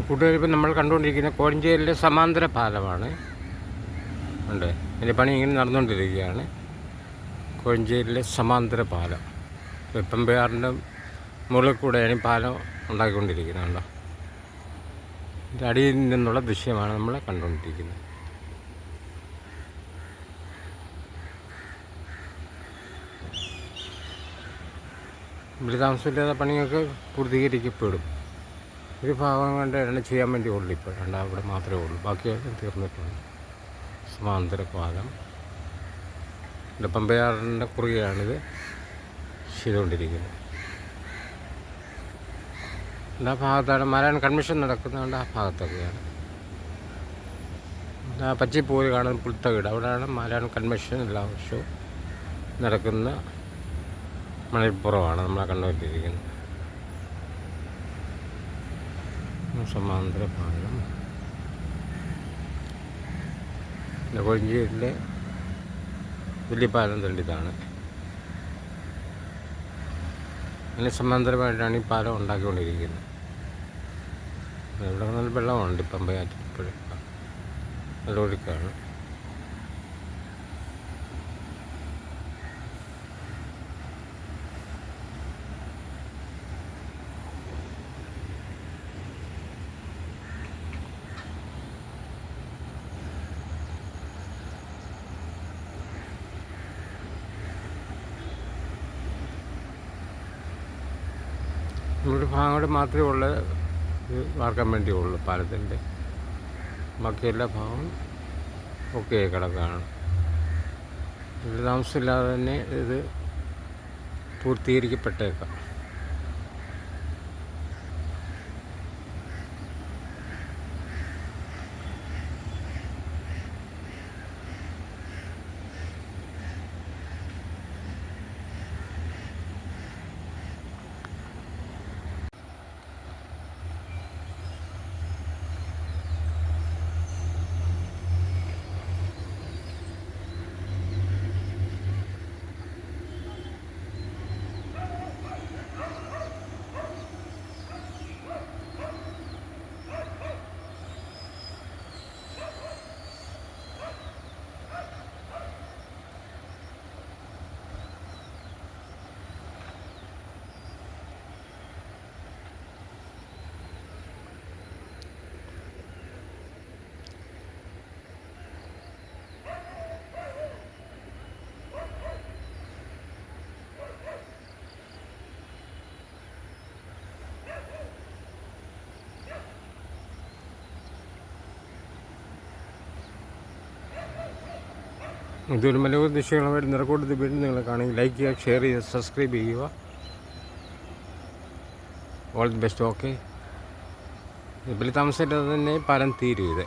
കൂട്ടുകാരിപ്പം നമ്മൾ കണ്ടുകൊണ്ടിരിക്കുന്ന കോഴഞ്ചേരിയിലെ സമാന്തര പാലമാണ്. ഉണ്ട്. അതിന്റെ പണി ഇങ്ങനെ നടന്നുകൊണ്ടിരിക്കുകയാണ്. കോഴഞ്ചേരിയിലെ സമാന്തര പാലം. വെപ്പമ്പയാറിന്റെ മുകളിൽ കൂടെയാണ് ഈ പാലം ഉണ്ടാക്കിക്കൊണ്ടിരിക്കുന്നത് കണ്ടോ? ഇതിന്റെ അടിയിൽ നിന്നുള്ള ദൃശ്യമാണ് നമ്മൾ കണ്ടുകൊണ്ടിരിക്കുന്നത്. ഇവിടെ താമസമില്ലാത്ത പണിയൊക്കെ പൂർത്തീകരിക്കപ്പെടും. ഒരു ഭാഗം എണ്ണം ചെയ്യാൻ വേണ്ടി ഉള്ളു ഇപ്പോൾ. രണ്ടാം ഇവിടെ മാത്രമേ ഉള്ളൂ. ബാക്കിയെല്ലാം തീർന്നിട്ടുണ്ട്. സമാന്തര പാലം ഇവിടെ പമ്പയാറിന്റെ കുറുകയാണിത് ചെയ്തുകൊണ്ടിരിക്കുന്നത്. ആ ഭാഗത്താണ് മലയാളം കൺവെൻഷൻ നടക്കുന്നതുകൊണ്ട് ആ ഭാഗത്തൊക്കെയാണ്. ആ പച്ചിപ്പൂര് കാണുന്ന പുൽത്തകീട്. അവിടെയാണ് മലയാളം കൺവെൻഷൻ എല്ലാ വർഷവും നടക്കുന്ന മണിപ്പുറമാണ് നമ്മളെ കണ്ടുകൊണ്ടിരിക്കുന്നത്. സമാന്തര പാലം പിന്നെ കൊഴിഞ്ചേരിയിലെ വലിയ പാലം തള്ളിയതാണ് അങ്ങനെ സമാന്തരമായിട്ടാണ് ഈ പാലം ഉണ്ടാക്കിക്കൊണ്ടിരിക്കുന്നത്. ഇവിടെ നല്ല വെള്ളമുണ്ട് ഇപ്പം പമ്പയാറ്റിൽ ഇപ്പോഴും. നമ്മുടെ ഭാഗം മാത്രമേ ഉള്ളൂ. വാർക്കാൻ വേണ്ടിയുള്ളൂ പാലത്തിന്റെ. ബാക്കി എല്ലാ ഭാഗവും ഓക്കെ കിടക്കുകയാണ്. ഒരു താമസമില്ലാതെ തന്നെ ഇത് പൂർത്തീകരിക്കപ്പെട്ടേക്കാം. ഇതൊരു മലയോര ദൃശ്യങ്ങളുമായിട്ട് നിറക്കൂട്ടത്തിൽ വീണ്ടും നിങ്ങൾ കാണുകയും ലൈക്ക് ചെയ്യുക ഷെയർ ചെയ്യുക സബ്സ്ക്രൈബ് ചെയ്യുക. ഓൾ ദി ബെസ്റ്റ് ഓക്കെ ഇതിൽ താമസിച്ചിട്ട് തന്നെ പരം തീരും ഇത്.